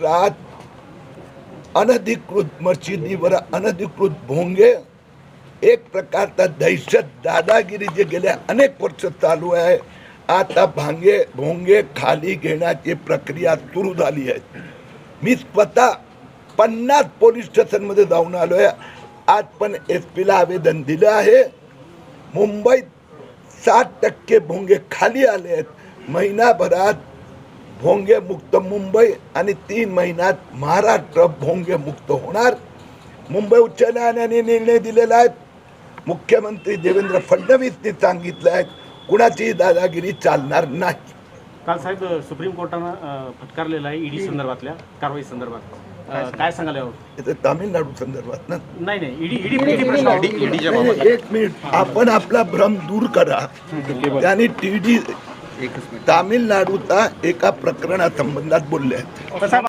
रात अनधिकृत मशिदीवर अनधिकृत भोंगे. एक प्रकारचा दहशत दादागिरी जे गेल्या अनेक वर्ष चालू आहे. आता भांगे भोंगे खाली घेण्याची प्रक्रिया सुरू झाली आहे. मी स्वतः पन्नास पोलीस स्टेशनमध्ये जाऊन आलो आहे. आज पण एस पीला आवेदन दिलं आहे. मुंबईत साठ टक्के भोंगे खाली आले आहेत. महिनाभरात भोंगे मुक्त मुंबई आणि तीन महिन्यात महाराष्ट्र भोंगे मुक्त होणार. मुंबई उच्च न्यायालयाने निर्णय दिलेला आहे. मुख्यमंत्री देवेंद्र फडणवीसने सांगितलं आहे कुणाची दादागिरी चालणार नाही. काल साहेब सुप्रीम कोर्टानं फटकारलेलं आहे ईडी संदर्भातल्या कारवाई संदर्भात. काय सांगाल? इथे तामिळनाडू संदर्भात ना. नाही नाही ईडी ईडी किती प्रश्न ईडीच्या नाही, नाही, एक मिनिट. आपण आपला भ्रम दूर करा. त्यांनी टी डी तामिळनाडूचा एका प्रकरणासंबंधात बोलले आहेत.